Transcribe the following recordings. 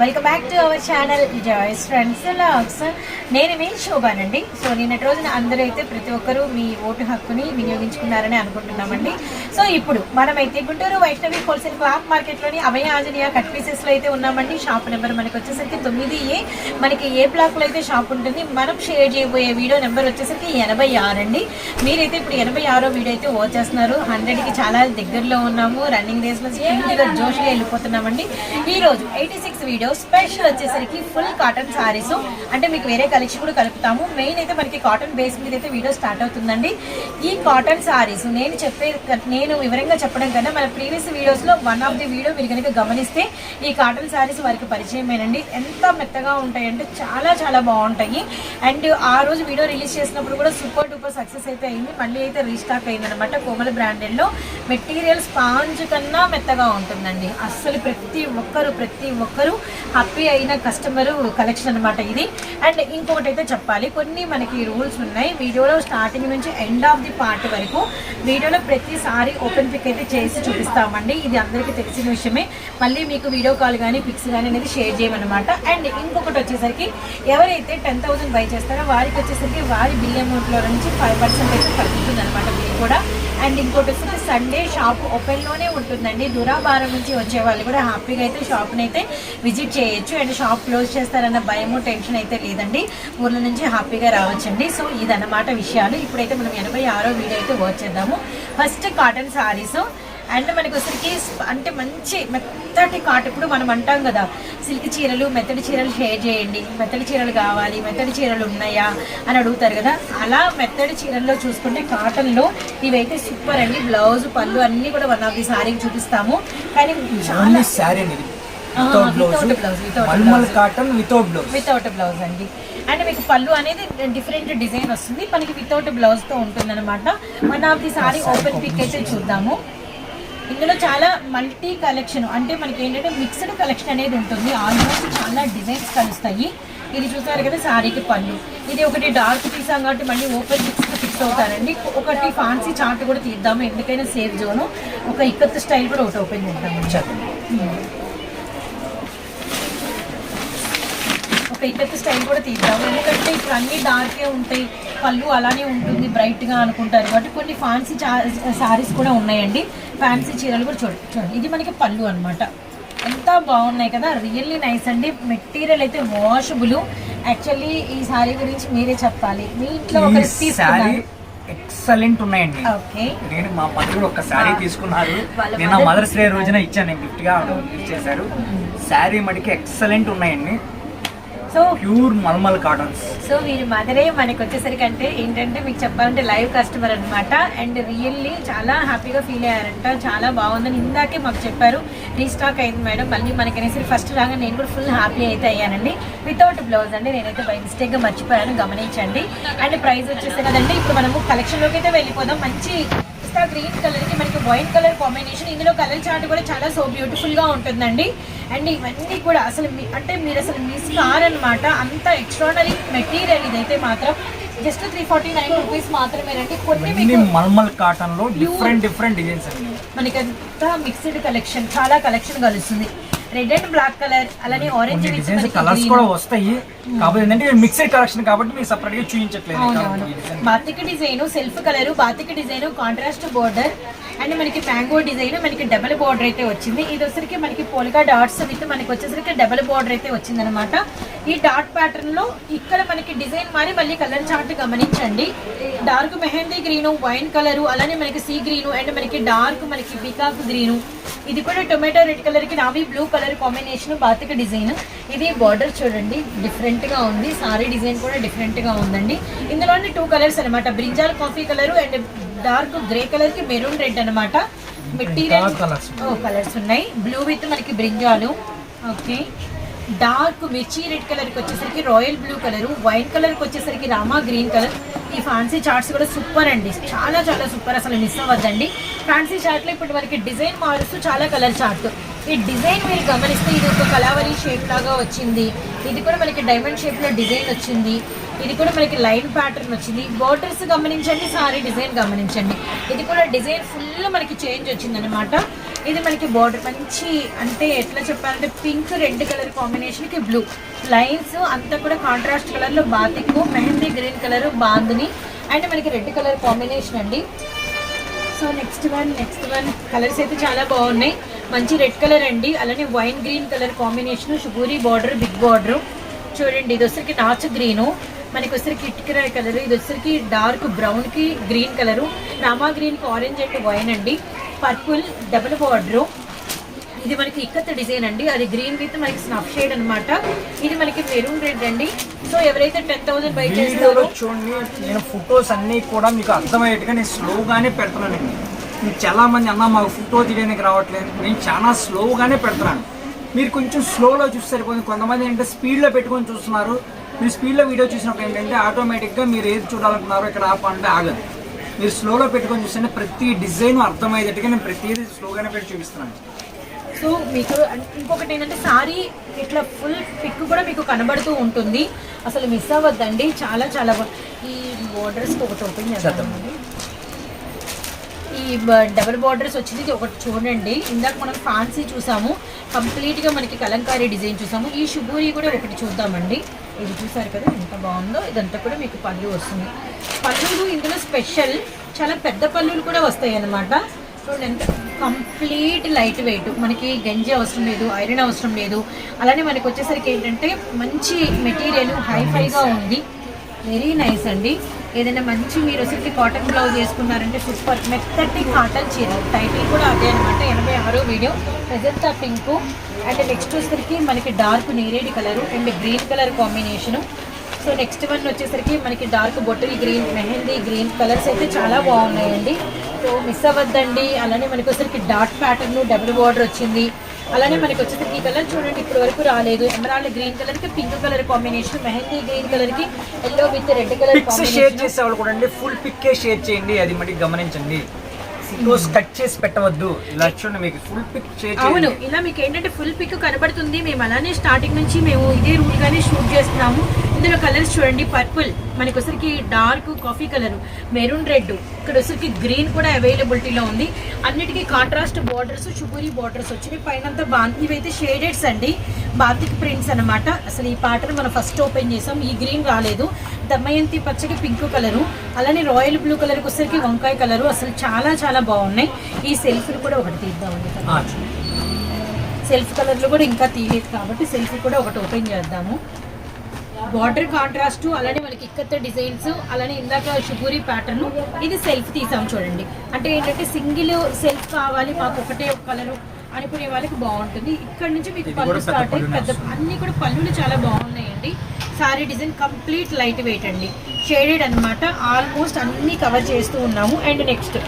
welcome back to our channel joy's friends logs నేను మీ శోభానండి. So నిన్నటి రోజున అందరూ అయితే ప్రతి ఒక్కరూ మీ ఓటు హక్కుని వినియోగించుకున్నారని అనుకుంటున్నామండి. సో ఇప్పుడు మనమైతే గుంటూరు వైష్ణవి హోల్సేల్ క్లాత్ మార్కెట్లోని అభయ ఆంజనేయ కట్ పీసెస్లో అయితే ఉన్నామండి. షాప్ నెంబర్ మనకి వచ్చేసరికి తొమ్మిది ఏ. మనకి ఏ బ్లాక్లో అయితే షాప్ ఉంటుంది మనం షేర్ చేయబోయే వీడియో నెంబర్ వచ్చేసరికి ఎనభై ఆరు అండి మీరైతే ఇప్పుడు ఎనభై ఆరో వీడియో అయితే వాచ్ చేస్తున్నారు. హండ్రెడ్కి చాలా దగ్గరలో ఉన్నాము. రన్నింగ్ రేస్లో స్పీడ్గా జోష్గా వెళ్ళిపోతున్నామండి. ఈ రోజు ఎయిటీ సిక్స్ వీడియో స్పెషల్ వచ్చేసరికి ఫుల్ కాటన్ సారీస్ అంటే మీకు వేరే కలెక్షన్ కూడా కలుపుతాము. మెయిన్ అయితే మనకి కాటన్ బేస్ మీద అయితే వీడియో స్టార్ట్ అవుతుందండి. ఈ కాటన్ సారీస్ నేను చెప్పే నేను వివరంగా చెప్పడం కన్నా మన ప్రీవియస్ వీడియోస్లో వన్ ఆఫ్ ది వీడియో మీరు కనుక గమనిస్తే ఈ కాటన్ సారీస్ వారికి పరిచయమేనండి. ఎంత మెత్తగా ఉంటాయంటే చాలా చాలా బాగుంటాయి. అండ్ ఆ రోజు వీడియో రిలీజ్ చేసినప్పుడు కూడా సూపర్ డూపర్ సక్సెస్ అయితే అయింది. మళ్ళీ అయితే రీస్టాక్ అయిందనమాట కోమల బ్రాండెడ్లో మెటీరియల్ స్పాంజ్ కన్నా మెత్తగా ఉంటుందండి. అస్సలు ప్రతి ఒక్కరు ప్రతి ఒక్కరు హ్యాపీ అయిన కస్టమర్ కలెక్షన్ అనమాట ఇది. అండ్ ఇంకొకటి అయితే చెప్పాలి కొన్ని మనకి రూల్స్ ఉన్నాయి. వీడియోలో స్టార్టింగ్ నుంచి ఎండ్ ఆఫ్ ది పార్ట్ వరకు వీడియోలో ప్రతిసారి ఓపెన్ పిక్ అయితే చేసి చూపిస్తామండి. ఇది అందరికీ తెలిసిన విషయమే. మళ్ళీ మీకు వీడియో కాల్ కానీ పిక్స్ కానీ అనేది షేర్ చేయమన్నమాట. అండ్ ఇంకొకటి వచ్చేసరికి ఎవరైతే టెన్ థౌసండ్ బై చేస్తారో వారికి వచ్చేసరికి వారి బిల్ అమౌంట్లో నుంచి ఫైవ్ పర్సెంట్ అయితే తగ్గుతుంది అనమాట బిల్ కూడా. అండ్ ఇంకోటి వచ్చేసి సండే షాప్ ఓపెన్లోనే ఉంటుందండి. దురాభారం నుంచి వచ్చే వాళ్ళు కూడా హ్యాపీగా అయితే షాప్ని అయితే విజిట్ చేయొచ్చు అండ్ షాప్ క్లోజ్ చేస్తారన్న భయము టెన్షన్ అయితే లేదండి. ఊర్ల నుంచి హ్యాపీగా రావచ్చండి. సో ఇదన్నమాట విషయాలు. ఇప్పుడైతే మనం ఎనభై ఆరో వీడియో అయితే వచ్చేద్దాము ఫస్ట్ కాటన్ సారీస్. అండ్ మనకి వచ్చరికి అంటే మంచి మెత్తటి కాటు ఇప్పుడు మనం అంటాం కదా సిల్క్ చీరలు మెత్తడి చీరలు షేర్ చేయండి. మెత్తడి చీరలు కావాలి మెత్తడి చీరలు ఉన్నాయా అని అడుగుతారు కదా. అలా మెత్తడి చీరల్లో చూసుకుంటే కాటన్లో ఇవైతే సూపర్ అండి. బ్లౌజ్ పళ్ళు అన్నీ కూడా వన్ ఆఫ్ ది సారీకి చూపిస్తాము. కానీ చాలా శారీ అండి. Without blouse. Mulmul. Cotton without blouse. Without blouse అండి. అండ్ మీకు పళ్ళు అనేది డిఫరెంట్ డిజైన్ వస్తుంది. మనకి వితౌట్ బ్లౌజ్తో ఉంటుంది అనమాట one of the sari open pick అయితే చూద్దాము. ఇందులో చాలా మల్టీ కలెక్షన్ అంటే మనకి ఏంటంటే మిక్స్డ్ కలెక్షన్ అనేది ఉంటుంది. ఆల్మోస్ట్ చాలా డిజైన్స్ కలుస్తాయి. ఇది చూసారు కదా సారీకి పళ్ళు. ఇది ఒకటి డార్క్ తీసాం కాబట్టి మళ్ళీ ఓపెన్ పిక్స్ ఫిక్స్ అవుతారండి. ఒకటి ఫాన్సీ చార్ట్ కూడా తీద్దాము. ఎందుకైనా సేఫ్ జోను ఒక ఇక్కత్ స్టైల్ కూడా ఒకటి ఓపెన్ చేద్దాము ఒక ఇక్కత్ స్టైల్ కూడా తీద్దాం ఎందుకంటే ఇప్పుడు అన్ని డార్కే ఉంటాయి. పళ్ళు అలానే ఉంటుంది బ్రైట్గా అనుకుంటారు. కాబట్టి కొన్ని ఫ్యాన్సీ సారీస్ కూడా ఉన్నాయండి. ఫ్యాన్సీ చీరలు కూడా చూడండి చూడండి ఇది మనకి పళ్ళు అన్నమాట. ఎంత బాగున్నాయి కదా. రియల్లీ నైస్ అండి. మెటీరియల్ అయితే వాషబుల్ యాక్చువల్లీ ఈ సారీ గురించి మీరే చెప్పాలి. మీ ఇంట్లో తీసుకున్నారు ఎక్సలెంట్ ఉన్నాయండి. ఓకే నేను మా మదర్ ఒక శారీ తీసుకున్నారు. నేను మదర్స్ డే రోజున ఇచ్చాను. గిఫ్ట్గా గిఫ్ట్ చేశారు. శారీ మటుకి ఎక్సలెంట్ ఉన్నాయండి. So pure mulmul cottons. So వీరి మదరే మనకి వచ్చేసరికి అంటే ఏంటంటే మీకు చెప్పాలంటే లైవ్ కస్టమర్ అనమాట అండ్ రియల్లీ చాలా హ్యాపీగా ఫీల్ అయ్యారంట. చాలా బాగుందని ఇందాకే మాకు చెప్పారు. రీస్టాక్ అయింది మేడం. మళ్ళీ మనకి అనేసరి ఫస్ట్ రాగా నేను కూడా ఫుల్ హ్యాపీ అయితే అయ్యానండి. వితౌట్ బ్లౌజ్ అండి. నేనైతే బై మిస్టేక్గా మర్చిపోయాను. గమనించండి. అండ్ ప్రైస్ వచ్చేసి కదండి ఇప్పుడు మనము కలెక్షన్లోకి అయితే వెళ్ళిపోదాం. మంచి పిస్తా గ్రీన్ కలర్కి మనకి వైట్ కలర్ కాంబినేషన్. ఇందులో కలర్ చార్ట్ కూడా చాలా సో బ్యూటిఫుల్గా ఉంటుందండి. అండ్ ఇవన్నీ కూడా అసలు అంటే మీరు అసలు మిస్ కారనమాట అంత ఎక్స్ట్రాడనరీ మెటీరియల్ ఇదైతే మాత్రం. Just three forty nine rupees మాత్రమేనండి కొన్ని మల్మల్ కాటన్లో డిఫరెంట్ డిఫరెంట్ డిజైన్స్ మనకి అంతా మిక్స్డ్ కలెక్షన్ చాలా కలెక్షన్ కలుస్తుంది. రెడ్ అండ్ బ్లాక్ కలర్ అలానే ఆరెంజ్ డిజైన్స్ కలర్స్ కూడా వస్తాయి. కాకపోతే ఏంటంటే మిక్సెడ్ కలెక్షన్ కాబట్టి మీకు సపరేట్గా చూపించట్లేదు. Batik design self colour batik design contrast border and మనకి మ్యాంగో డిజైన్ మనకి డబల్ బోర్డర్ అయితే వచ్చింది. ఇది వచ్చరికి మనకి పోలికా డాట్స్ విత్ మనకి వచ్చేసరికి డబల్ బోర్డర్ అయితే వచ్చింది అనమాట ఈ డాట్ ప్యాటర్న్లో ఇక్కడ మనకి డిజైన్ మారి మళ్ళీ కలర్ చార్ట్ గమనించండి. Dark mehndi green wine colour అలానే మనకి సీ గ్రీన్ అండ్ మనకి డార్క్ మనకి పికాక్ గ్రీన్. ఇది కూడా టొమాటో రెడ్ కలర్కి navy blue colour combination batik design. ఇది బార్డర్ చూడండి డిఫరెంట్గా ఉంది. సారీ డిజైన్ కూడా డిఫరెంట్గా ఉందండి. ఇందులోని టూ కలర్స్ అన్నమాట. Brinjal coffee colour and dark grey కలర్కి మెరూన్ రెడ్ అనమాట మెటీరియల్ కలర్స్ ఉన్నాయి. బ్లూ విత్ మనకి బ్రింజాలు. ఓకే. డార్క్ మిర్చి రెడ్ కలర్కి వచ్చేసరికి రాయల్ బ్లూ కలర్ వైట్ కలర్కి వచ్చేసరికి రామా గ్రీన్ కలర్. ఈ ఫ్యాన్సీ చార్ట్స్ కూడా సూపర్ అండి. చాలా చాలా సూపర్ అసలు మిస్ అవ్వద్దండి. ఫ్యాన్సీ చార్ట్లో ఇప్పుడు మనకి డిజైన్ మారుస్తూ చాలా కలర్ చార్ట్ ఈ డిజైన్ మీరు గమనిస్తే ఇది ఒక కలావరి షేప్ లాగా వచ్చింది. ఇది కూడా మనకి డైమండ్ షేప్లో డిజైన్ వచ్చింది. ఇది కూడా మనకి లైన్ ప్యాటర్న్ వచ్చింది. బోర్డర్స్ గమనించండి సారీ డిజైన్ గమనించండి. ఇది కూడా డిజైన్ ఫుల్ మనకి చేంజ్ వచ్చిందనమాట ఇది మనకి బార్డర్ మంచి అంటే ఎట్లా చెప్పాలంటే పింక్ రెడ్ కలర్ కాంబినేషన్కి బ్లూ లైన్స్ అంతా కూడా కాంట్రాస్ట్ కలర్లో batik mehndi green colour bandhani and మనకి రెడ్ కలర్ కాంబినేషన్ అండి. So next one next one colours అయితే చాలా బాగున్నాయి. మంచి రెడ్ కలర్ అండి. అలానే వైన్ గ్రీన్ కలర్ కాంబినేషన్ షుగూరి బార్డర్ బిగ్ బార్డర్ చూడండి ఇది వచ్చరికి నాచు గ్రీను మనకి వచ్చరికి ఇటుకర కలర్ ఇది వచ్చరికి డార్క్ బ్రౌన్కి గ్రీన్ కలరు రామా గ్రీన్కి ఆరెంజ్ అండ్ వైన్ అండి. పర్పుల్ డబుల్ బార్డర్ ఇది మనకి ఇక్కత్ డిజైన్ అండి. అది గ్రీన్ విత్ మనకి స్నఫ్ షేడ్ అన్నమాట. ఇది మనకి మెరూన్ రెడ్ అండి. సో ఎవరైతే టెన్ థౌసండ్ బై చేస్తారో చూడండి నేను ఫొటోస్ అన్నీ కూడా మీకు అర్థమయ్యేట్టుగా నేను స్లోగానే పెడుతున్నానండి మీకు చాలా మంది అన్న మాకు ఫోటో తీయడానికి రావట్లేదు. నేను చాలా స్లోగానే పెడుతున్నాను. మీరు కొంచెం స్లోలో చూస్తే సరిపోతుంది. కొంతమంది ఏంటంటే స్పీడ్లో పెట్టుకొని చూస్తున్నారు. మీరు స్పీడ్లో వీడియో చూసినప్పుడు ఏంటంటే ఆటోమేటిక్గా మీరు ఏది చూడాలనుకున్నారో ఇక్కడ ఆపంటే ఆగదు మీరు స్లోలో పెట్టుకొని చూస్తే ప్రతి డిజైన్ అర్థమయ్యేటట్టుగా నేను ప్రతిదీ స్లోగానే పెట్టి చూపిస్తున్నాను. సో మీకు ఇంకొకటి ఏంటంటే సారీ ఇట్లా ఫుల్ పిక్ కూడా మీకు కనబడుతూ ఉంటుంది. అసలు మిస్ అవ్వద్దండి. చాలా చాలా ఈ బోర్డర్స్ ఒకటి ఓపెన్ చేద్దామండి ఈ డబుల్ బార్డర్స్ వచ్చింది. ఇది ఒకటి చూడండి. ఇందాక మనం ఫ్యాన్సీ చూసాము. కంప్లీట్గా మనకి కలంకారీ డిజైన్ చూసాము. ఈ షుగూరి కూడా ఒకటి చూద్దామండి. ఇది చూసారు కదా ఎంత బాగుందో. ఇదంతా కూడా మీకు పళ్ళు వస్తుంది. పళ్ళులు ఇందులో స్పెషల్ చాలా పెద్ద పళ్ళులు కూడా వస్తాయి అన్నమాట. చూడండి ఎంత కంప్లీట్ లైట్ వెయిట్ మనకి గంజి అవసరం లేదు ఐరన్ అవసరం లేదు. అలానే మనకి వచ్చేసరికి ఏంటంటే మంచి మెటీరియల్ హైఫైగా ఉంది. వెరీ నైస్ అండి. ఏదైనా మంచి మీరు వచ్చి కాటన్ బ్లౌజ్ వేసుకున్నారంటే సూపర్. మెత్తటి కాటన్ చీర. టైటిల్ కూడా అదే అనమాట ఎనభై ఆరో video. Magenta pink. And next వచ్చేసరికి మనకి dark Neredi colour and green colour combination so next one వచ్చేసరికి మనకి dark bottle green mehndi green colours అయితే చాలా బాగున్నాయండి. సో మిస్ అవ్వద్దండి. అలానే మనకి వచ్చేసరికి డాట్ ప్యాటర్న్ డబుల్ బార్డర్ వచ్చింది. అలానే మనకి వచ్చేసరికి ఈ కలర్ చూడండి ఇప్పటి వరకు రాలేదు. ఎమరాల్డ్ గ్రీన్ కలర్కి pink colour combination mehndi green కలర్కి yellow with red colour share చేసే వాళ్ళు కూడా అండి. ఫుల్ పిక్కే షేర్ చేయండి. అది మళ్ళీ గమనించండి. ఫోటోస్ కట్ చేసి పెట్టవద్దు. ఇలా చూడండి మీకు. ఫుల్ పిక్ అవును. ఇలా మీకు ఏంటంటే ఫుల్ పిక్ కనబడుతుంది. మేము అలానే స్టార్టింగ్ నుంచి మేము ఇదే రూల్ గానే షూట్ చేస్తున్నాము. ఇందులో కలర్స్ చూడండి పర్పుల్ మనకి వచ్చరికి dark coffee colour maroon red ఇక్కడ వచ్చరికి గ్రీన్ కూడా అవైలబిలిటీలో ఉంది. అన్నిటికీ కాంట్రాస్ట్ బార్డర్స్ షుగూరి బార్డర్స్ వచ్చినాయి. పైనంతా బా ఇవైతే షేడెడ్స్ అండి. బాతిక్ ప్రింట్స్ అన్నమాట. అసలు ఈ పాటను మనం ఫస్ట్ ఓపెన్ చేసాం. ఈ గ్రీన్ రాలేదు. దమయంతి పచ్చడి పింక్ కలరు అలానే రాయల్ బ్లూ కలర్కి వచ్చరికి వంకాయ కలరు అసలు చాలా చాలా బాగున్నాయి. ఈ సెల్ఫ్లు కూడా ఒకటి తీద్దామండి. సెల్ఫ్ కలర్లో కూడా ఇంకా తీయలేదు కాబట్టి సెల్ఫ్ కూడా ఒకటి ఓపెన్ చేద్దాము. బార్డర్ కాంట్రాస్ట్ అలానే మనకి ఇక్కత్త డిజైన్స్ అలానే ఇందాక షుగూరి ప్యాటర్న్ ఇది సెల్ఫ్ తీసాం చూడండి. అంటే ఏంటంటే సింగిల్ సెల్ఫ్ కావాలి మాకు ఒకటే ఒక కలర్ అనుకునే వాళ్ళకి బాగుంటుంది. ఇక్కడ నుంచి మీకు పళ్ళు స్టార్ట్ అయ్యి పెద్ద అన్ని కూడా పళ్ళులు చాలా బాగున్నాయండి. Sari design complete light weight అండి. షేడెడ్ అన్నమాట. ఆల్మోస్ట్ అన్ని కవర్ చేస్తూ ఉన్నాము. అండ్ నెక్స్ట్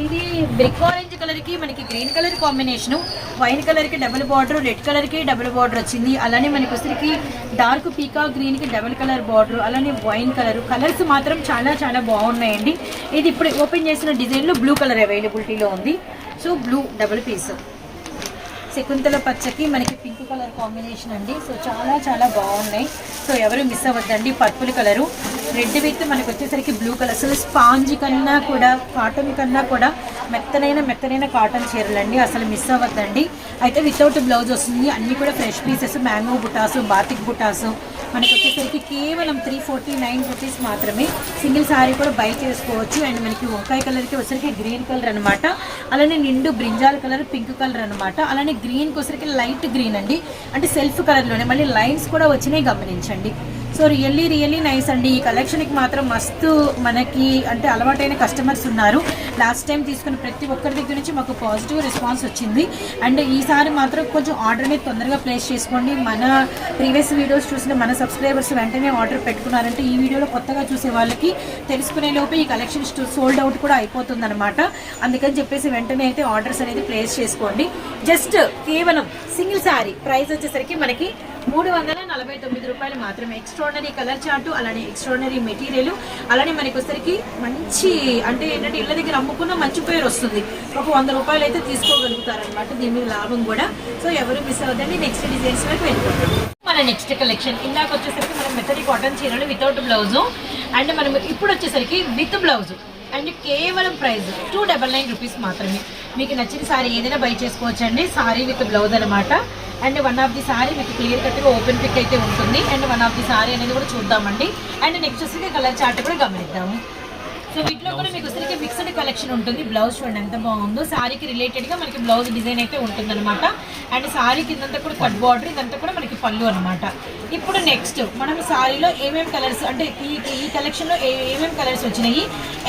ఇది బ్రిక్ కలర్కి మనకి గ్రీన్ కలర్ కాంబినేషన్ వైన్ కలర్కి డబుల్ బార్డర్ రెడ్ కలర్కి డబుల్ బార్డర్ వచ్చింది. అలానే మనకి వచ్చరికి డార్క్ పీకా గ్రీన్కి డబుల్ కలర్ బార్డర్ అలానే వైన్ కలర్. కలర్స్ మాత్రం చాలా చాలా బాగున్నాయండి. ఇది ఇప్పుడు ఓపెన్ చేసిన డిజైన్లో బ్లూ కలర్ అవైలబిలిటీలో ఉంది. So blue double piece. Shakuntala పచ్చకి మనకి పింక్ కలర్ కాంబినేషన్ అండి. సో చాలా చాలా బాగున్నాయి. సో ఎవరు మిస్ అవ్వద్దండి పర్పుల్ కలరు. రెడ్ విత్ మనకు వచ్చేసరికి బ్లూ కలర్. అసలు స్పాంజ్ కన్నా కూడా కాటన్ కన్నా కూడా మెత్తనైన మెత్తనైన కాటన్ చీరలండి. అసలు మిస్ అవ్వద్దండి. అయితే వితౌట్ బ్లౌజ్ వస్తుంది. అన్నీ కూడా ఫ్రెష్ పీసెస్ మ్యాంగో బుటాసు బాతిక్ బుటాసు మనకి వచ్చేసరికి కేవలం త్రీ ఫార్టీ నైన్ రూపీస్ మాత్రమే. సింగిల్ సారీ కూడా బై చేసుకోవచ్చు. అండ్ మనకి వంకాయ కలర్కి వచ్చరికి గ్రీన్ కలర్ అనమాట అలానే నిండు బ్రింజాల్ కలర్ పింక్ కలర్ అనమాట అలానే గ్రీన్కి వచ్చరికి లైట్ గ్రీన్ అండి. అంటే సెల్ఫ్ కలర్లోనే మళ్ళీ లైన్స్ కూడా వచ్చినాయి గమనించండి. సో రియల్లీ రియల్లీ నైస్ అండి. ఈ కలెక్షన్కి మాత్రం మస్తు మనకి అంటే అలవాటైన కస్టమర్స్ ఉన్నారు. లాస్ట్ టైం తీసుకున్న ప్రతి ఒక్కరి దగ్గర నుంచి మాకు పాజిటివ్ రెస్పాన్స్ వచ్చింది. అండ్ ఈసారి మాత్రం కొంచెం ఆర్డర్ అనేది తొందరగా ప్లేస్ చేసుకోండి. మన ప్రీవియస్ వీడియోస్ చూసిన మన సబ్స్క్రైబర్స్ వెంటనే ఆర్డర్ పెట్టుకున్నారంటే ఈ వీడియోలో కొత్తగా చూసే వాళ్ళకి తెలుసుకునే లోపే ఈ కలెక్షన్ సోల్డ్ అవుట్ కూడా అయిపోతుంది అనమాట అందుకని చెప్పేసి వెంటనే అయితే ఆర్డర్స్ అనేది ప్లేస్ చేసుకోండి. జస్ట్ కేవలం సింగిల్ శారీ ప్రైస్ వచ్చేసరికి మనకి మూడు వందల నలభై తొమ్మిది రూపాయలు మాత్రమే. ఎక్స్ట్రాడనరీ కలర్ చార్ట్ అలానే ఎక్స్ట్రాడనరీ మెటీరియల్ అలానే మనకి వచ్చరికి మంచి అంటే ఏంటంటే ఇళ్ళ దగ్గర అమ్ముకున్న మంచి పేరు వస్తుంది. ఒక వంద రూపాయలు అయితే తీసుకోగలుగుతారనమాట దీని మీద లాభం కూడా. సో ఎవరు మిస్ అవ్వదండి నెక్స్ట్ డిజైన్స్ వరకు వెళ్ళిపోతాం మన నెక్స్ట్ కలెక్షన్ ఇందాక వచ్చేసరికి మనం మెత్తడి కాటన్ చీరలు వితౌట్ బ్లౌజు అండ్ మనం ఇప్పుడు వచ్చేసరికి విత్ బ్లౌజ్ అండ్ కేవలం price two double nine rupees మాత్రమే. మీకు నచ్చిన సారీ ఏదైనా బై చేసుకోవచ్చండి. సారీ విత్ బ్లౌజ్ అనమాట and one of the sari మీకు క్లియర్ కట్గా ఓపెన్ పిక్ అయితే ఉంటుంది. And one of the sari అనేది కూడా చూద్దామండి. అండ్ నెక్స్ట్ వచ్చి కలర్ చార్ట్ కూడా గమనిద్దాము. సో వీటిలో కూడా మీకు వచ్చరికి మిక్స్డ్ కలెక్షన్ ఉంటుంది. బ్లౌజ్ చూడండి ఎంత బాగుందో. సారీకి రిలేటెడ్గా మనకి బ్లౌజ్ డిజైన్ అయితే ఉంటుంది అనమాట అండ్ సారీ కిందంతా కూడా కట్ బార్డర్ ఇదంతా కూడా మనకి పళ్ళు అనమాట ఇప్పుడు నెక్స్ట్ మనం సారీలో ఏమేమి కలర్స్ అంటే ఈ ఈ కలెక్షన్లో ఏ- ఏమేమి కలర్స్ వచ్చినాయి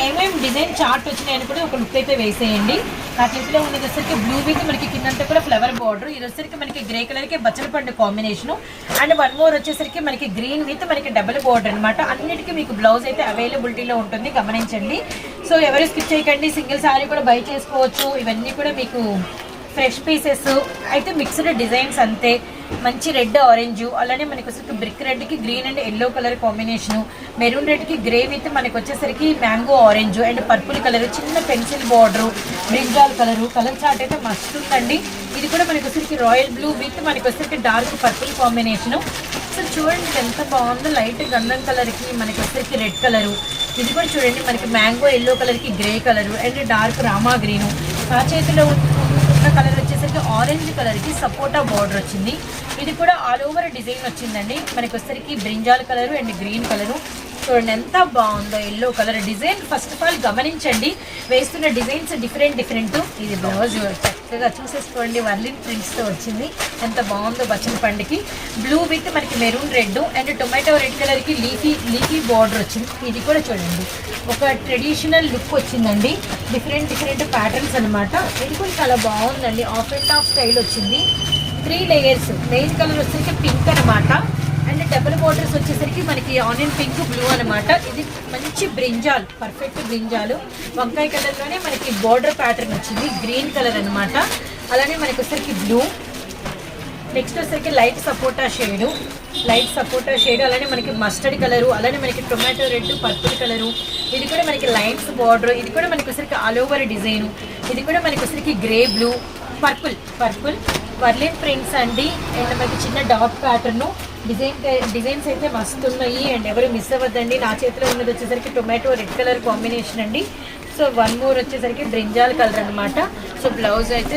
ఏమేమి డిజైన్ చార్ట్ వచ్చినాయి అని కూడా ఒక లుక్ అయితే వేసేయండి. నా చేతిలో ఉండేసరికి బ్లూ విత్ మనకి కిందంతా కూడా ఫ్లవర్ బార్డర్ ఇది వచ్చేసరికి మనకి గ్రే కలర్కి బచ్చల పండు కాంబినేషన్ అండ్ వన్ మోర్ వచ్చేసరికి మనకి గ్రీన్ విత్ మనకి డబుల్ బార్డర్ అనమాట అన్నిటికీ మీకు బ్లౌజ్ అయితే అవైలబిలిటీలో ఉంటుంది. గమనించండి. సో ఎవరు స్కిప్ చేయకండి సింగిల్ సారీ కూడా బై చేసుకోవచ్చు. ఇవన్నీ కూడా మీకు ఫ్రెష్ పీసెస్. అయితే మిక్స్డ్ డిజైన్స్ అంతే. మంచి రెడ్ ఆరెంజ్ అలానే మనకి వచ్చేసరికి brick రెడ్కి green and yellow colour combination maroon రెడ్కి grey with మనకు వచ్చేసరికి mango orange and purple colour చిన్న pencil border brinjal colour colour chart అయితే మస్తు ఉందండి. ఇది కూడా మనకు వచ్చేసరికి రాయల్ బ్లూ విత్ మనకి వచ్చేసరికి డార్క్ పర్పుల్ కాంబినేషన్ సో చూడండి ఎంత బాగుందో. లైట్ గంధం కలర్కి మనకి వచ్చేసరికి రెడ్ కలరు ఇది కూడా చూడండి మనకి మ్యాంగో ఎల్లో కలర్కి grey colour and dark Rama green ఆ చేతిలో ఉన్న కలర్ వచ్చేసరికి ఆరెంజ్ కలర్కి సపోటా బార్డర్ వచ్చింది. ఇది కూడా ఆల్ ఓవర్ డిజైన్ వచ్చిందండి. మనకి వచ్చేసరికి brinjal colour and green colour చూడండి ఎంత బాగుందో yellow colour design first of all గమనించండి. వేస్తున్న డిజైన్స్ డిఫరెంట్ డిఫరెంట్ ఇది బ్లౌజ్ చక్కగా చూసేసుకోండి. వర్లిన్ ప్రింట్స్తో వచ్చింది. ఎంత బాగుందో బచ్చన పండుకి. బ్లూ విత్ మనకి maroon red and tomato red కలర్కి లీఫీ లీఫీ బార్డర్ వచ్చింది. ఇది కూడా చూడండి. ఒక ట్రెడిషనల్ లుక్ వచ్చిందండి. డిఫరెంట్ డిఫరెంట్ ప్యాటర్న్స్ అనమాట ఇది కూడా చాలా బాగుందండి. ఆఫ్ అండ్ ఆఫ్ స్టైల్ వచ్చింది. త్రీ లేయర్స్ మెయిన్ కలర్ వచ్చేసి పింక్ అనమాట అండ్ డబుల్ బోర్డర్స్ వచ్చేసరికి మనకి ఆనియన్ పింక్ బ్లూ అనమాట ఇది మంచి బ్రింజాల్ పర్ఫెక్ట్ బ్రింజాలు. వంకాయ కలర్లోనే మనకి బోర్డర్ ప్యాటర్న్ వచ్చింది గ్రీన్ కలర్ అనమాట అలానే మనకి వచ్చేసరికి బ్లూ నెక్స్ట్ వచ్చేసరికి light sapota shade light sapota shade అలానే మనకి మస్టర్డ్ కలరు అలానే మనకి టొమాటో రెడ్ పర్పుల్ కలరు ఇది కూడా మనకి లైన్స్ బార్డర్ ఇది కూడా మనకి వచ్చరికి ఆల్ ఓవర్ డిజైన్ ఇది కూడా మనకి వచ్చరికి grey blue purple purple వర్లిన్ prints అండి. అండ్ మనకి చిన్న డాట్ ప్యాటర్ను డిజైన్ డిజైన్స్ అయితే వస్తున్నాయి అండ్ ఎవరు మిస్ అవ్వద్దండి. నా చేతిలో ఉన్నది వచ్చేసరికి టొమాటో రెడ్ కలర్ కాంబినేషన్ అండి. సో వన్ మోర్ వచ్చేసరికి బ్రింజాల్ కలర్ అనమాట సో బ్లౌజ్ అయితే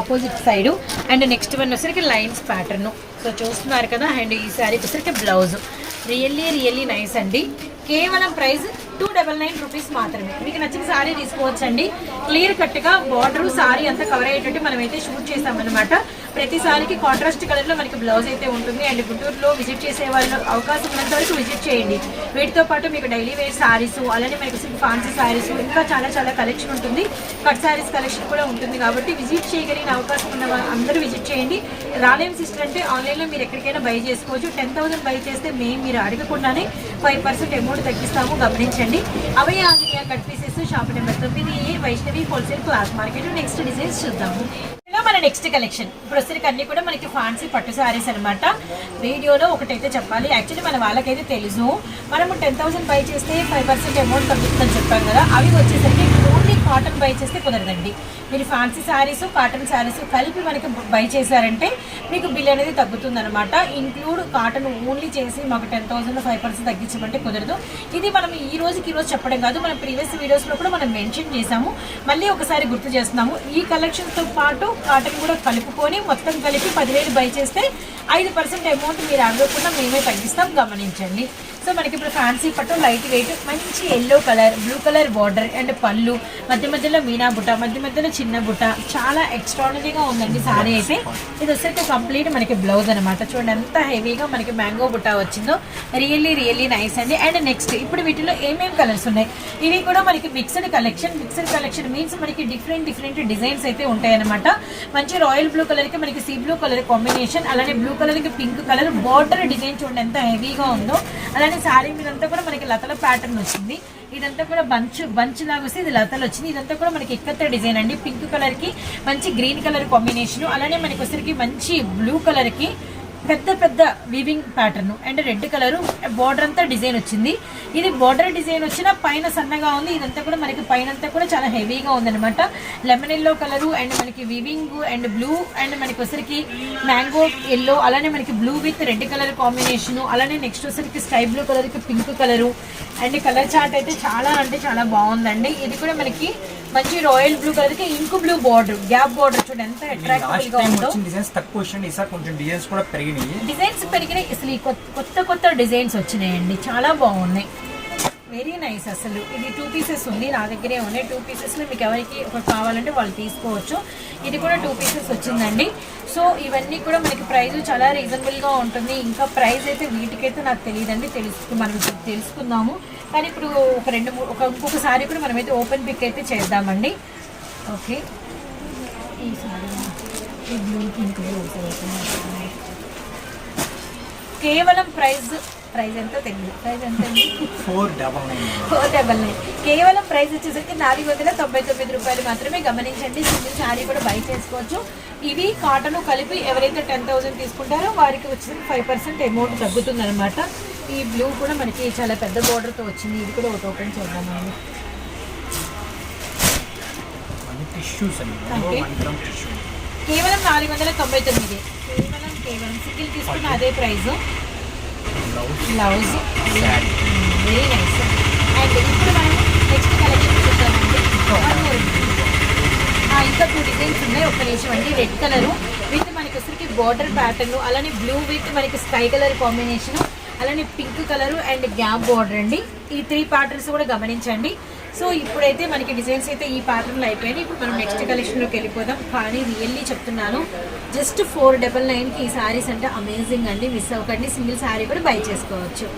opposite side and next one వచ్చేసరికి లైన్స్ ప్యాటర్న్ సో చూస్తున్నారు కదా అండ్ ఈ శారీకి వచ్చేసరికి బ్లౌజ్ రియల్లీ రియల్లీ నైస్ అండి. కేవలం price two double nine rupees మాత్రమే. మీకు నచ్చిన సారీ తీసుకోవచ్చండి. క్లియర్ కట్గా బార్డర్ సారీ అంతా కవర్ అయ్యేటట్టు మనమైతే షూట్ చేసామన్నమాట ప్రతిసారికి కాంట్రాస్ట్ కలర్లో మనకి బ్లౌజ్ అయితే ఉంటుంది. అండ్ గుంటూరులో విజిట్ చేసే వాళ్ళు అవకాశం ఉన్నంత వరకు విజిట్ చేయండి. వీటితో పాటు మీకు డైలీ వేర్ శారీస్ అలానే మనకి ఫ్యాన్సీ సారీస్ ఇంకా చాలా చాలా కలెక్షన్ ఉంటుంది. కట్ శారీస్ కలెక్షన్ కూడా ఉంటుంది కాబట్టి విజిట్ చేయగలిగిన అవకాశం ఉన్న వాళ్ళు అందరూ విజిట్ చేయండి. రాలేం సిస్టర్ అంటే ఆన్లైన్లో మీరు ఎక్కడికైనా బై చేసుకోవచ్చు. టెన్ థౌసండ్ బై చేస్తే మేము మీరు అడగకుండానే ఫైవ్ పర్సెంట్ అమౌంట్ తగ్గిస్తాము. గమనించండి. అవే Anjaneya cut pieces shop number తొమ్మిది A Vaishnavi wholesale cloth market next designs చూద్దాము. మన నెక్స్ట్ కలెక్షన్ ఇప్పుడు వచ్చరికి అన్ని కూడా మనకి ఫాన్సీ పట్టు సారీస్ అనమాట వీడియోలో ఒకటైతే చెప్పాలి. యాక్చువల్లీ మన వాళ్ళకైతే తెలుసు. మనము టెన్ థౌసండ్ బై చేస్తే ఫైవ్ పర్సెంట్ అమౌంట్ తగ్గుతుందని చెప్పాం కదా. అవి వచ్చేసరికి ఓన్లీ కాటన్ బై చేస్తే కుదరదండి. మీరు ఫ్యాన్సీ శారీస్ కాటన్ శారీస్ కలిపి మనకి బై చేశారంటే మీకు బిల్ అనేది తగ్గుతుందనమాట ఇంక్లూడ్ కాటన్ ఓన్లీ చేసి మాకు టెన్ థౌసండ్ ఫైవ్ పర్సెంట్ తగ్గించమంటే కుదరదు. ఇది మనం ఈ రోజుకి ఈరోజు చెప్పడం కాదు. మన ప్రీవియస్ వీడియోస్లో కూడా మనం మెన్షన్ చేసాము మళ్ళీ ఒకసారి గుర్తు చేస్తున్నాము. ఈ కలెక్షన్తో పాటు కాటన్ కూడా కలుపుకొని మొత్తం కలిపి పదివేలు బై చేస్తే ఐదు పర్సెంట్ అమౌంట్ మీరు అడగకుండా మేమే తగ్గిస్తాం. గమనించండి. సో మనకి ఇప్పుడు ఫ్యాన్సీ పట్టు లైట్ వెయిట్ మంచి yellow colour blue colour border and పళ్ళు మధ్య మధ్యలో మీనా బుట్ట మధ్య మధ్యలో చిన్న బుట్ట చాలా ఎక్స్ట్రాడనరీగా ఉందండి సారీ అయితే. ఇది వచ్చేసి కంప్లీట్ మనకి బ్లౌజ్ అనమాట చూడండి ఎంత హెవీగా మనకి మ్యాంగో బుట్ట వచ్చిందో. రియల్లీ రియల్లీ నైస్ అండి. అండ్ నెక్స్ట్ ఇప్పుడు వీటిలో ఏమేమి కలర్స్ ఉన్నాయి? ఇవి కూడా మనకి mixed collection mixed collection means మనకి డిఫరెంట్ డిఫరెంట్ డిజైన్స్ అయితే ఉంటాయన్నమాట మంచి రాయల్ బ్లూ కలర్కి మనకి సీ బ్లూ కలర్ కాంబినేషన్ అలానే బ్లూ కలర్కి పింక్ కలర్ బార్డర్ డిజైన్ చూడండి ఎంత హెవీగా ఉందో. అలానే శారీ మీదంతా కూడా మనకి లతల ప్యాటర్న్ వచ్చింది. ఇదంతా కూడా బంచ్ బంచ్ లాగా వస్తే ఇది లతలు వచ్చింది. ఇదంతా కూడా మనకి ఎక్కత్త డిజైన్ అండి. పింక్ కలర్కి మంచి గ్రీన్ కలర్ కాంబినేషన్. అలానే మనకి వచ్చరికి మంచి బ్లూ కలర్కి పెద్ద పెద్ద weaving pattern and red colour border అంతా డిజైన్ వచ్చింది. ఇది బార్డర్ డిజైన్ వచ్చిన పైన సన్నగా ఉంది. ఇదంతా కూడా మనకి పైన అంతా కూడా చాలా హెవీగా ఉందన్నమాట. లెమన్ ఎల్లో కలరు అండ్ మనకి వీవింగ్ అండ్ బ్లూ అండ్ మనకి వచ్చరికి మ్యాంగో ఎల్లో అలానే మనకి blue with red colour combination అలానే నెక్స్ట్ వచ్చరికి స్కై బ్లూ కలర్కి pink colour and colour chart అయితే చాలా అంటే చాలా బాగుందండి. ఇది కూడా మనకి మంచి రాయల్ బ్లూ కలర్కి ink blue border gap border చూడండి ఎంత అట్రాక్టివ్గా ఉందో. డిజైన్స్ తక్కువ వచ్చింది ఈసారి కొంచెం డిజైన్స్ కూడా పెరిగినాయి. డిజైన్స్ పెరిగినాయి అసలు కొత్త కొత్త డిజైన్స్ వచ్చినాయండి. చాలా బాగున్నాయి. వెరీ నైస్ అసలు. ఇది టూ పీసెస్ ఉంది నా దగ్గరే ఉన్నాయి. టూ పీసెస్లో మీకు ఎవరికి ఒకటి కావాలంటే వాళ్ళు తీసుకోవచ్చు. ఇది కూడా టూ పీసెస్ వచ్చిందండి. సో ఇవన్నీ కూడా మనకి ప్రైస్ చాలా రీజనబుల్గా ఉంటుంది. ఇంకా ప్రైస్ అయితే వీటికైతే నాకు తెలియదండి. తెలుసు మనం తెలుసుకుందాము. కానీ ఇప్పుడు ఒక రెండు మూడు ఒక ఇంకొకసారి కూడా మనమైతే ఓపెన్ పిక్ అయితే చేద్దామండి. ఓకే ఈ సారీ. ఈ బ్లూ పింక్ కేవలం ప్రైస్ ప్రైస్ ఎంత తెలియదు. ప్రైస్ ఎంత four double nine. Four double nine. కేవలం ప్రైస్ వచ్చేసరికి నాలుగు వందల తొంభై తొమ్మిది రూపాయలు మాత్రమే గమనించండి. సింగిల్ శారీ కూడా బై చేసుకోవచ్చు. ఇవి కాటన్ కలిపి ఎవరైతే టెన్ థౌసండ్ తీసుకుంటారో వారికి వచ్చిన ఫైవ్ పర్సెంట్ అమౌంట్ తగ్గుతుంది అనమాట ఈ బ్లూ కూడా మనకి చాలా పెద్ద బోర్డర్తో వచ్చింది. ఇది కూడా ఒకటి ఓపెన్ చేద్దామండి. టిష్యూస్ టిష్యూ కేవలం నాలుగు వందల తొంభై తొమ్మిది. కేవలం కేవలం. సింగిల్ తీసుకున్న అదే price blouse. Very nice and ఇప్పుడు మనం నెక్స్ట్ కలెక్షన్ చూద్దామండి. ఇంకా టూ డిజైన్స్ ఉన్నాయి. ఒక నిమిషం అండి రెడ్ కలర్. విత్ మనకి వచ్చరికి బార్డర్ ప్యాటర్న్ అలానే బ్లూ విత్ మనకి స్కై కలర్ కాంబినేషన్ అలానే pink colour and gap border అండి. ఈ త్రీ ప్యాటర్న్స్ కూడా గమనించండి. సో ఇప్పుడైతే మనకి డిజైన్స్ అయితే ఈ ప్యాటర్న్లో అయిపోయినాయి ఇప్పుడు మనం నెక్స్ట్ కలెక్షన్లోకి వెళ్ళిపోదాం. కానీ రియల్లీ చెప్తున్నాను జస్ట్ ఫోర్ డబల్ నైన్కి ఈ శారీస్ అంటే అమేజింగ్ అండి. మిస్ అవ్వకండి. సింగిల్ శారీ కూడా బై చేసుకోవచ్చు.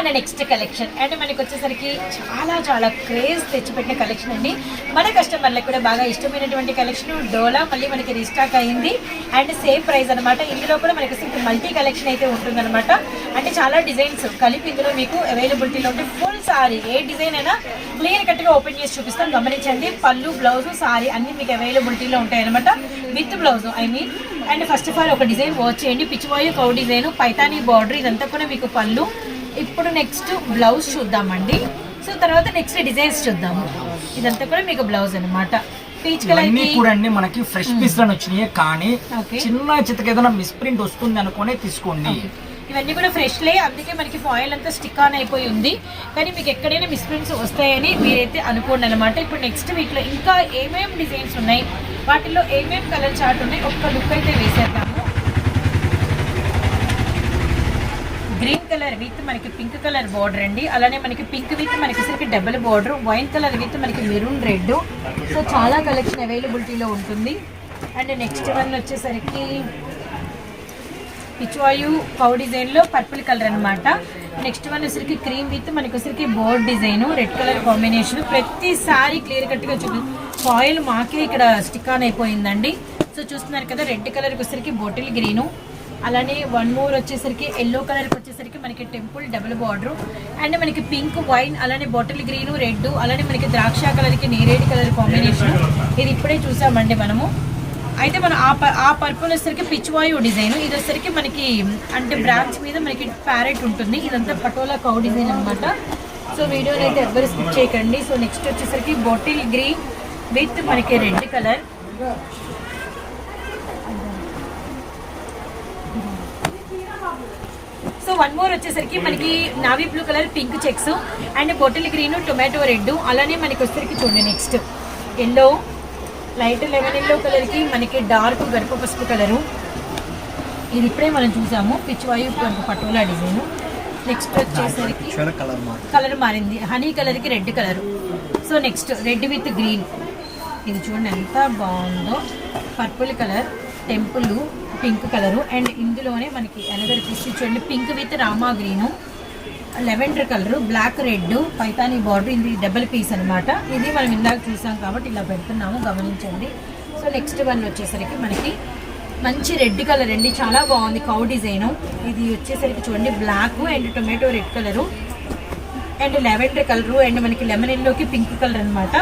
మన నెక్స్ట్ కలెక్షన్ అండ్ మనకి వచ్చేసరికి చాలా చాలా క్రేజ్ తెచ్చిపెట్టిన కలెక్షన్ అండి. మన కస్టమర్లకు కూడా బాగా ఇష్టమైనటువంటి కలెక్షన్ డోలా. మళ్ళీ మనకి రీస్టాక్ అయింది. అండ్ సేమ్ ప్రైస్ అనమాట ఇందులో కూడా మనకి అసలు మల్టీ కలెక్షన్ అయితే ఉంటుందన్నమాట. అంటే చాలా డిజైన్స్ కలిపి ఇందులో మీకు అవైలబిలిటీలో ఉంటే ఫుల్ సారీ ఏ డిజైన్ అయినా క్లియర్ కట్గా ఓపెన్ చేసి చూపిస్తాం. గమనించండి. పళ్ళు బ్లౌజ్ సారీ అన్ని మీకు అవైలబిలిటీలో ఉంటాయన్నమాట. With blouse I mean and first of all ఒక డిజైన్ వాచ్ చేయండి. పిచ్చిపోయి కౌ డిజైన్ పైతానీ బార్డర్ ఇదంతా కూడా మీకు పళ్ళు ఇప్పుడు నెక్స్ట్ బ్లౌజ్ చూద్దామండి. సో తర్వాత నెక్స్ట్ డిజైన్స్ చూద్దాము. ఇదంతా కూడా మీకు బ్లౌజ్ అనమాట పీచ్ కలర్ ఇవన్నీ కూడా అండి మనకి ఫ్రెష్ పీస్లను వచ్చినాయి. కానీ. చిన్న చితక ఏదైనా మిస్ప్రింట్ వస్తుంది అనుకునే తీసుకోండి. ఇవన్నీ కూడా ఫ్రెష్లే అందుకే మనకి ఫాయిల్ అంతా స్టిక్ ఆన్ అయిపోయి ఉంది. కానీ మీకు ఎక్కడైనా మిస్ప్రింట్స్ వస్తాయని మీరైతే అనుకోండి అనమాట ఇప్పుడు నెక్స్ట్ వీటిలో ఇంకా ఏమేమి డిజైన్స్ ఉన్నాయి? వాటిలో ఏమేమి కలర్ చార్ట్ ఉన్నాయి? ఒక్క లుక్ అయితే వేసేద్దాము గ్రీన్ కలర్ విత్ మనకి పింక్ కలర్ బార్డర్ అండి. అలానే మనకి పింక్ విత్ మనకి సరికి double border wine colour with మనకి మెరూన్ రెడ్ సో చాలా కలెక్షన్ అవైలబిలిటీలో ఉంటుంది. అండ్ నెక్స్ట్ వన్ వచ్చేసరికి పిచ్వాయు పౌ డిజైన్లో పర్పుల్ కలర్ అన్నమాట. నెక్స్ట్ వన్ వచ్చరికి క్రీమ్ విత్ మనకి వచ్చరికి board design red colour combination ప్రతిసారి క్లియర్ కట్గా చూపి ఫాయిల్ మాకే ఇక్కడ స్టిక్ ఆన్ అయిపోయిందండి. సో చూస్తున్నారు కదా రెడ్ కలర్ వచ్చరికి బోటిల్ గ్రీను అలానే వన్ మోర్ వచ్చేసరికి ఎల్లో కలర్కి వచ్చేసరికి మనకి టెంపుల్ డబుల్ బార్డర్ అండ్ మనకి పింక్ వైన్ అలానే బాటిల్ గ్రీన్ రెడ్ అలానే మనకి ద్రాక్ష కలర్కి నేరేడు కలర్ కాంబినేషన్ ఇది ఇప్పుడే చూసామండి మనము. అయితే మనం ఆ ప- ఆ పర్పుల్ వచ్చేసరికి పిచ్ వాయు డిజైన్ ఇది వచ్చేసరికి మనకి అంటే బ్రాంచ్ మీద మనకి ప్యారెట్ ఉంటుంది. ఇదంతా పటోలా కౌ డిజైన్ అనమాట సో వీడియోని అయితే ఎవ్వరు స్కిప్ చేయకండి. సో నెక్స్ట్ వచ్చేసరికి బాటిల్ గ్రీన్ విత్ మనకి రెడ్ కలర్ వన్ మోర్ వచ్చేసరికి మనకి navy blue colour pink checks and bottle green tomato red అలానే మనకి వచ్చేసరికి చూడండి next yellow light lemon yellow కలర్కి మనకి డార్క్ గడప పసుపు కలరు ఇది ఇప్పుడే మనం చూసాము. పిచ్చివాయు పటోలా డిజైన్ నెక్స్ట్ వచ్చేసరికి కలర్ మారింది. హనీ కలర్కి red colour so next red with green ఇది చూడండి ఎంత బాగుందో. Purple colour temple pink colour. And ఇందులోనే మనకి ఎనగర్ పీస్ చూడండి pink with Rama green. Lavender colour black red Paithani border. ఇది డబుల్ పీస్ అన్నమాట. ఇది మనం ఇందాక చూసాం కాబట్టి ఇలా పెడుతున్నాము గమనించండి. సో నెక్స్ట్ వన్ వచ్చేసరికి మనకి మంచి రెడ్ కలర్ అండి. చాలా బాగుంది కౌ డిజైను. ఇది వచ్చేసరికి చూడండి black and tomato red colour. And lavender colour. And మనకి లెమన్ ఎల్లోకి పింక్ కలర్ అన్నమాట.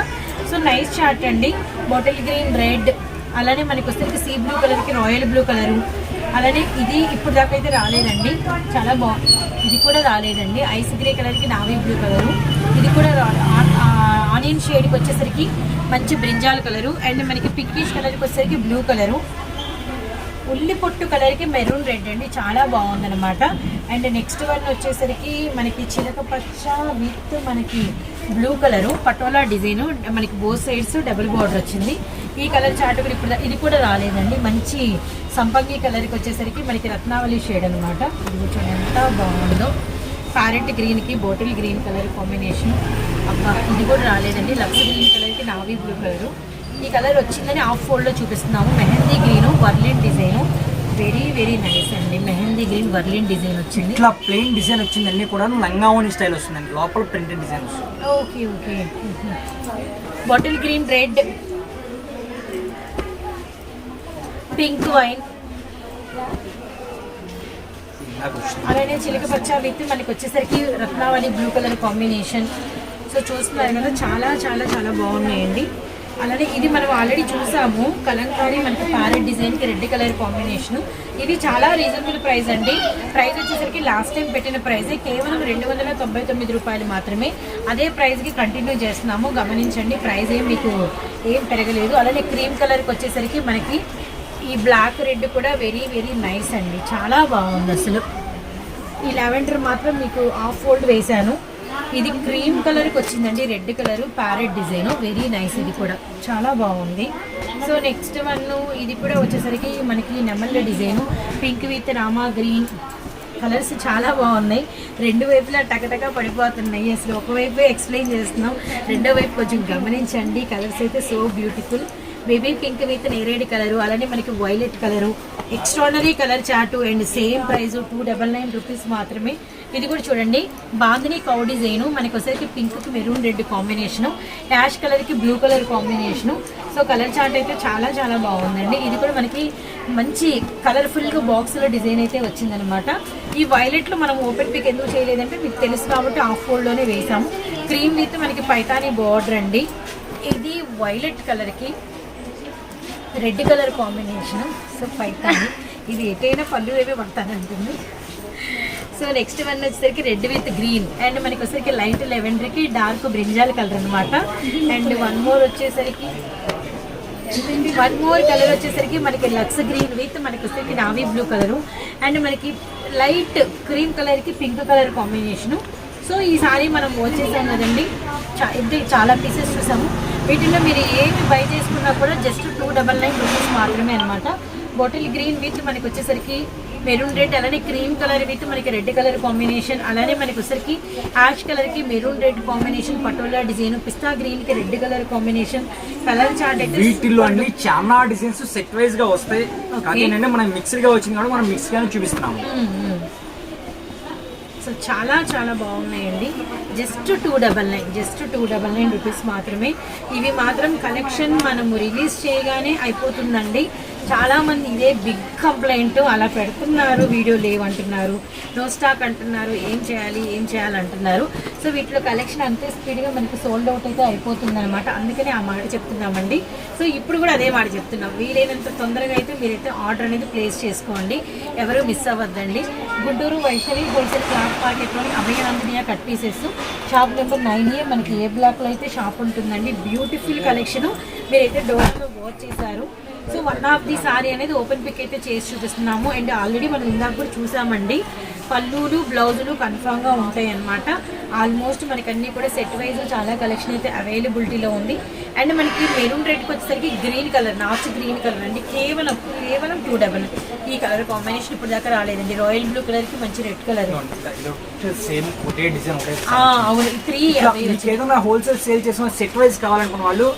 సో నైస్ చార్ట్ అండి. బాటిల్ గ్రీన్ రెడ్ అలానే మనకి వస్తే సీ బ్లూ కలర్కి రాయల్ బ్లూ కలరు అలానే ఇది ఇప్పుడు దాకా అయితే రాలేదండి. చాలా బాగుంది ఇది కూడా రాలేదండి. ఐస్ గ్రే కలర్కి నావీ బ్లూ కలరు ఇది కూడా ఆ- ఆనియన్ షేడ్కి వచ్చేసరికి మంచి బ్రింజాల్ కలరు అండ్ మనకి పిక్కిష్ కలర్కి వచ్చేసరికి బ్లూ కలరు ఉల్లి పొట్టు కలర్కి మెరూన్ రెడ్ అండి. చాలా బాగుందన్నమాట. అండ్ నెక్స్ట్ వన్ వచ్చేసరికి మనకి చిలక పచ్చ విత్ మనకి బ్లూ కలరు పటోలా డిజైన్. మనకి బోత్ సైడ్స్ డబుల్ బార్డర్ వచ్చింది. ఈ కలర్ చార్ట్ కూడా ఇప్పుడు ఇది కూడా రాలేదండి. మంచి సంపంగి కలర్కి వచ్చేసరికి మనకి రత్నావళి షేడ్ అనమాట ఇది చూడండి ఎంత బాగుందో. ప్యారెట్ గ్రీన్కి బాటిల్ గ్రీన్ కలర్ కాంబినేషన్ అబ్బా ఇది కూడా రాలేదండి. లక్స్ గ్రీన్ కలర్కి నావీ బ్లూ కలరు. ఈ కలర్ వచ్చిందని ఆఫ్ ఫోల్డ్లో చూపిస్తున్నాము. మెహందీ గ్రీన్ వర్లిన్ డిజైన్ వెరీ వెరీ నైస్ అండి. మెహందీ గ్రీన్ వర్లిన్ డిజైన్ వచ్చింది. ఇట్లా ప్లెయిన్ డిజైన్ వచ్చింది. అన్ని కూడా లంగావోని స్టైల్ వస్తుందండి. లోపల ప్రింటెడ్ డిజైన్ వస్తుంది. Okay okay bottle green red pink wine. అలానే చిలక పచ్చ విత్ మనకి వచ్చేసరికి రత్నావళి బ్లూ కలర్ కాంబినేషన్ సో చూస్తున్నారు కదా చాలా చాలా చాలా బాగున్నాయండి. అలానే ఇది మనం ఆల్రెడీ చూసాము. కలంకారీ మనకి ప్యారెట్ డిజైన్కి రెడ్ కలర్ కాంబినేషన్ ఇది చాలా రీజనబుల్ ప్రైస్ అండి. ప్రైస్ వచ్చేసరికి లాస్ట్ టైం పెట్టిన ప్రైజే కేవలం రెండు వందల తొంభై తొమ్మిది రూపాయలు మాత్రమే. అదే ప్రైస్కి కంటిన్యూ చేస్తున్నాము. గమనించండి ప్రైస్ ఏం మీకు ఏం పెరగలేదు. అలానే క్రీమ్ కలర్కి వచ్చేసరికి మనకి ఈ బ్లాక్ రెడ్ కూడా వెరీ వెరీ నైస్ అండి. చాలా బాగుంది అసలు. ఈ లెవెండర్ మాత్రం మీకు ఆఫ్ ఫోల్డ్ వేశాను. ఇది క్రీమ్ కలర్కి వచ్చిందండి red colour parrot design. Very nice ఇది కూడా. చాలా బాగుంది. సో నెక్స్ట్ వన్ ఇది కూడా వచ్చేసరికి మనకి నెమల్ల design. Pink with Rama green. Colours చాలా బాగున్నాయి. రెండు వైపులా టకటక పడిపోతున్నాయి. అసలు ఒకవైపు ఎక్స్ప్లెయిన్ చేస్తున్నాం. రెండో వైపు కొంచెం గమనించండి. కలర్స్ అయితే so beautiful. Baby pink with నేరేడ్ colour అలానే మనకి violet colour extraordinary colour chart and same price two double nine rupees మాత్రమే. ఇది కూడా చూడండి బాందిని కౌ డిజైన్ మనకి వచ్చేసరికి పింక్కి మెరూన్ రెడ్ కాంబినేషన్ యాష్ కలర్కి blue colour combination so colour chart అయితే చాలా చాలా బాగుందండి. ఇది కూడా మనకి మంచి కలర్ఫుల్గా బాక్స్లో డిజైన్ అయితే వచ్చిందనమాట ఈ వైలెట్లో మనం ఓపెన్ పిక్ ఎందుకు చేయలేదంటే మీకు తెలుసు కాబట్టి ఆఫ్ ఫోల్డ్లోనే వేసాము క్రీమ్ విత్ మనకి పైతాని బార్డర్ అండి. ఇది వైలెట్ కలర్కి red colour combination. So Paithani ఇది ఎటైనా పళ్ళు ఏవే పడతానంటుంది సో నెక్స్ట్ వన్ వచ్చేసరికి రెడ్ విత్ గ్రీన్. అండ్ మనకి వచ్చేసరికి లైట్ లెవెండర్కి డార్క్ బ్రింజాల్ కలర్ అనమాట అండ్ వన్ మోర్ వచ్చేసరికి వన్ మోర్ కలర్ వచ్చేసరికి మనకి లక్స్ గ్రీన్ విత్ మనకి వచ్చేసరికి నావీ బ్లూ కలరు. అండ్ మనకి లైట్ క్రీమ్ కలర్కి పింక్ కలర్ కాంబినేషను. సో ఈసారి మనం వచ్చేసాం కదండి. చా- ఇది చాలా పీసెస్ చూసాము. వీటిలో మీరు ఏమి బై చేసుకున్నా కూడా just two double nine rupees మాత్రమే అనమాట బాటిల్ గ్రీన్ విత్ మనకి వచ్చేసరికి మెరూన్ రెడ్ అలానే క్రీమ్ కలర్ విత్ మనకి రెడ్ కలర్ కాంబినేషన్ అలానే మనకి వచ్చేసరికి యాష్ కలర్కి maroon red combination Patola design పిస్తా గ్రీన్కి red colour combination colour chart అయితే వీటిల్లో అన్ని చాలా డిజైన్స్ సెట్ వైజ్గా వస్తాయి. మనం మిక్స్డ్గా వచ్చింది కాబట్టి మనం మిక్స్ గానే చూపిస్తున్నాము. సో చాలా చాలా బాగున్నాయండి. Just two double nine just two double nine rupees మాత్రమే. ఇవి మాత్రం కలెక్షన్ మనము రిలీజ్ చేయగానే అయిపోతుందండి. చాలా మంది ఇదే బిగ్ కంప్లైంట్ అలా పెడుతున్నారు వీడియో లేవంటున్నారు నో స్టాక్ అంటున్నారు ఏం చేయాలి ఏం చేయాలి అంటున్నారు సో వీటిలో కలెక్షన్ అంతే స్పీడ్గా మనకి సోల్డ్ అవుట్ అయితే అయిపోతుంది అనమాట అందుకనే ఆ మాట చెప్తున్నామండి. సో ఇప్పుడు కూడా అదే మాట చెప్తున్నాం. వీలైనంత తొందరగా అయితే మీరైతే ఆర్డర్ అనేది ప్లేస్ చేసుకోండి. ఎవరు మిస్ అవ్వద్దండి. Guntur Vaishali wholesale cloth మార్కెట్లోని Abhayanjaneya cut pieces shop number nine A మనకి ఏ బ్లాక్లో అయితే షాప్ ఉంటుందండి. బ్యూటిఫుల్ కలెక్షన్ మీరైతే డోర్లో వాచ్ చేశారు. So one of the sari అనేది ఓపెన్ పిక్ అయితే చేసి చూపిస్తున్నాము. అండ్ ఆల్రెడీ మనం ఇందాక కూడా చూసామండి. పళ్ళులు బ్లౌజులు కన్ఫామ్గా ఉంటాయి అన్నమాట. ఆల్మోస్ట్ మనకి అన్నీ కూడా సెట్ వైజ్ చాలా కలెక్షన్ అయితే అవైలబిలిటీలో ఉంది. అండ్ మనకి మెరూన్ రెడ్కి వచ్చేసరికి గ్రీన్ కలర్ నాచ్ గ్రీన్ కలర్ అండి. కేవలం కేవలం టూ డబల్ ఈ కలర్ కాంబినేషన్ ఇప్పుడు దాకా రాలేదండి. రాయల్ బ్లూ కలర్కి మంచి రెడ్ కలర్ అవును. త్రీ హోల్సేల్ సేల్ చేసిన సెట్ వైజ్ కావాలనుకున్న వాళ్ళు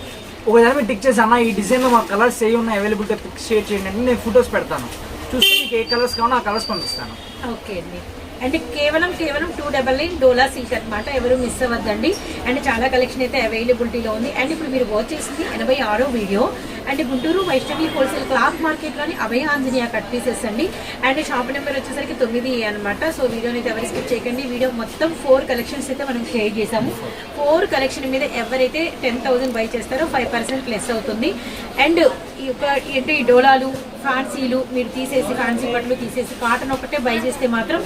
ఒకసారి మీరు టిక్ చేసి అన్న ఈ డిజైన్లో మా కలర్స్ ఏ ఉన్నాయి? అవైలబిలిటీ పిక్ షేర్ చేయండి నేను ఫొటోస్ పెడతాను. చూస్తే మీకు ఏ కలర్స్ కావాలో ఆ కలర్స్ పంపిస్తాను. ఓకే అండి. అండ్ కేవలం కేవలం టూ డబల్ నైన్ డోలా సీట్ అనమాట ఎవరు మిస్ అవ్వద్దండి. అండ్ చాలా కలెక్షన్ అయితే అవైలబిలిటీలో ఉంది. అండ్ ఇప్పుడు మీరు వాచ్ చేసింది ఎనభై ఆరో video and Guntur Vaishnavi wholesale cloth మార్కెట్లోని Abhaya Anjaneya cut pieces అండి. అండ్ షాప్ నెంబర్ వచ్చేసరికి తొమ్మిది అనమాట సో వీడియోని అయితే ఎవరు స్కిప్ చేయకండి. వీడియో మొత్తం ఫోర్ కలెక్షన్స్ అయితే మనం షేర్ చేసాము ఫోర్ కలెక్షన్ మీద ఎవరైతే టెన్ థౌసండ్ బై చేస్తారో ఫైవ్ పర్సెంట్ లెస్ అవుతుంది. అండ్ ఈ యొక్క ఏంటి ఈ డోలాలు ఫ్యాన్సీలు మీరు తీసేసి ఫ్యాన్సీ బట్టలు తీసేసి కాటన్ ఒకటే బై చేస్తే మాత్రం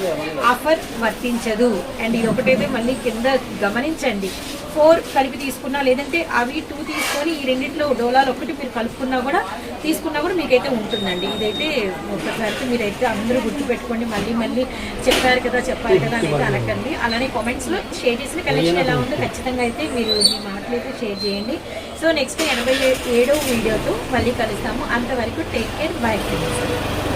ఆఫర్ వర్తించదు. అండ్ ఇది ఒకటైతే మళ్ళీ కింద గమనించండి. ఫోర్ కలిపి తీసుకున్నా లేదంటే అవి టూ తీసుకొని ఈ రెండింటిలో డోలాలు ఒకటి మీరు కలుపుకున్నా కూడా తీసుకున్నా కూడా మీకైతే ఉంటుందండి. ఇదైతే ఒక్కసారికి మీరైతే అందరూ గుర్తుపెట్టుకోండి. మళ్ళీ మళ్ళీ చెప్పారు కదా చెప్పారు కదా అనేది అనకండి. అలానే కామెంట్స్లో షేర్ చేసిన కలెక్షన్ ఎలా ఉందో ఖచ్చితంగా అయితే మీరు మీ మాటలు అయితే షేర్ చేయండి. సో నెక్స్ట్ ఎనభై ఏడో వీడియోతో మళ్ళీ కలుస్తాము. అంతవరకు టేక్ కేర్ బై ఫ్రెండ్స్